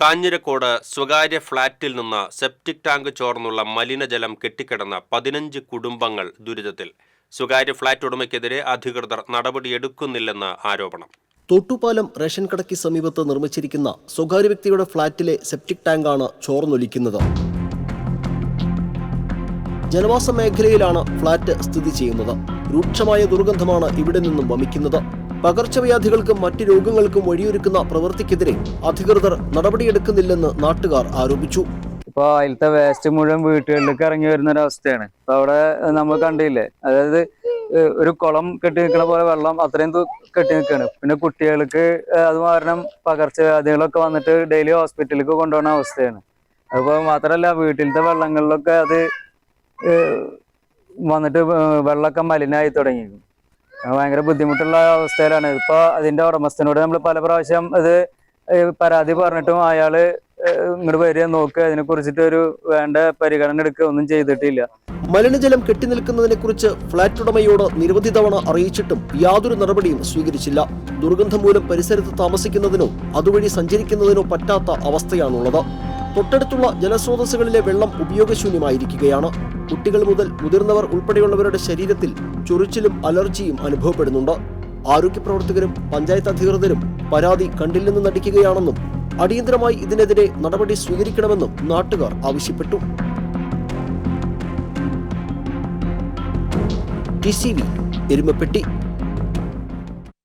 കാഞ്ഞിരക്കോട് സ്വകാര്യ ഫ്ളാറ്റിൽ നിന്ന് സെപ്റ്റിക് ടാങ്ക് ചോർന്നുള്ള മലിനജലം കെട്ടിക്കിടന്ന പതിനഞ്ച് കുടുംബങ്ങൾ ദുരിതത്തിൽ. സ്വകാര്യ ഫ്ളാറ്റ് ഉടമയ്ക്കെതിരെ അധികൃതർ നടപടിയെടുക്കുന്നില്ലെന്ന് ആരോപണം. തൊട്ടുപാലം റേഷൻ കടയ്ക്ക് സമീപത്ത് നിർമ്മിച്ചിരിക്കുന്ന സ്വകാര്യ വ്യക്തിയുടെ ഫ്ളാറ്റിലെ സെപ്റ്റിക് ടാങ്കാണ് ചോർന്നൊലിക്കുന്നത്. ജനവാസ മേഖലയിലാണ് ഫ്ളാറ്റ് സ്ഥിതി ചെയ്യുന്നത്. രൂക്ഷമായ ദുർഗന്ധമാണ് ഇവിടെ നിന്നും വമിക്കുന്നത്. പകർച്ചവ്യാധികൾക്കും മറ്റ് രോഗങ്ങൾക്കും വഴിയൊരുക്കുന്ന പ്രവൃത്തിക്കെതിരെ അധികൃതർ നടപടിയെടുക്കുന്നില്ലെന്ന് നാട്ടുകാർ ആരോപിച്ചു. ഇപ്പൊ അതിലത്തെ വേസ്റ്റ് മുഴുവൻ വീട്ടുകളിലേക്ക് ഇറങ്ങി വരുന്ന ഒരു അവസ്ഥയാണ്. ഇപ്പൊ അവിടെ നമ്മൾ കണ്ടില്ലേ? അതായത് ഒരു കുളം കെട്ടി നിൽക്കുന്ന പോലെ വെള്ളം അത്രയും കെട്ടി നിൽക്കുകയാണ് പിന്നെ കുട്ടികൾക്ക് അത് കാരണം പകർച്ചവ്യാധികളൊക്കെ വന്നിട്ട് ഡെയിലി ഹോസ്പിറ്റലിലേക്ക് കൊണ്ടുപോകുന്ന അവസ്ഥയാണ്. അപ്പോൾ മാത്രമല്ല വീട്ടിലത്തെ വെള്ളങ്ങളിലൊക്കെ അത് വന്നിട്ട് വെള്ളമൊക്കെ മലിനായി തുടങ്ങി. അത് ഭയങ്കര ബുദ്ധിമുട്ടുള്ള അവസ്ഥയിലാണ്. ഇപ്പൊ അതിന്റെ ഉടമസ്ഥനോട് നമ്മൾ പല പ്രാവശ്യം ഇത് പരാതി പറഞ്ഞിട്ടും അയാൾ ഇങ്ങോട്ട് വരിക നോക്കുക അതിനെ കുറിച്ചിട്ട് ഒരു വേണ്ട പരിഗണന എടുക്കുക ഒന്നും ചെയ്തിട്ടില്ല. മലിനജലം കെട്ടിനിൽക്കുന്നതിനെക്കുറിച്ച് ഫ്ളാറ്റ് ഉടമയോട് നിരവധി തവണ അറിയിച്ചിട്ടും യാതൊരു നടപടിയും സ്വീകരിച്ചില്ല. ദുർഗന്ധം മൂലം പരിസരത്ത് താമസിക്കുന്നതിനോ അതുവഴി സഞ്ചരിക്കുന്നതിനോ പറ്റാത്ത അവസ്ഥയാണുള്ളത്. തൊട്ടടുത്തുള്ള ജലസ്രോതസ്സുകളിലെ വെള്ളം ഉപയോഗശൂന്യമായിരിക്കുകയാണ്. കുട്ടികൾ മുതൽ മുതിർന്നവർ ഉൾപ്പെടെയുള്ളവരുടെ ശരീരത്തിൽ ചൊറിച്ചിലും അലർജിയും അനുഭവപ്പെടുന്നുണ്ട്. ആരോഗ്യ പ്രവർത്തകരും പഞ്ചായത്ത് അധികൃതരും പരാതി കണ്ടില്ലെന്ന് നടിക്കുകയാണെന്നും അടിയന്തരമായി ഇതിനെതിരെ നടപടി സ്വീകരിക്കണമെന്നും നാട്ടുകാർ ആവശ്യപ്പെട്ടു. T C V Erumapetty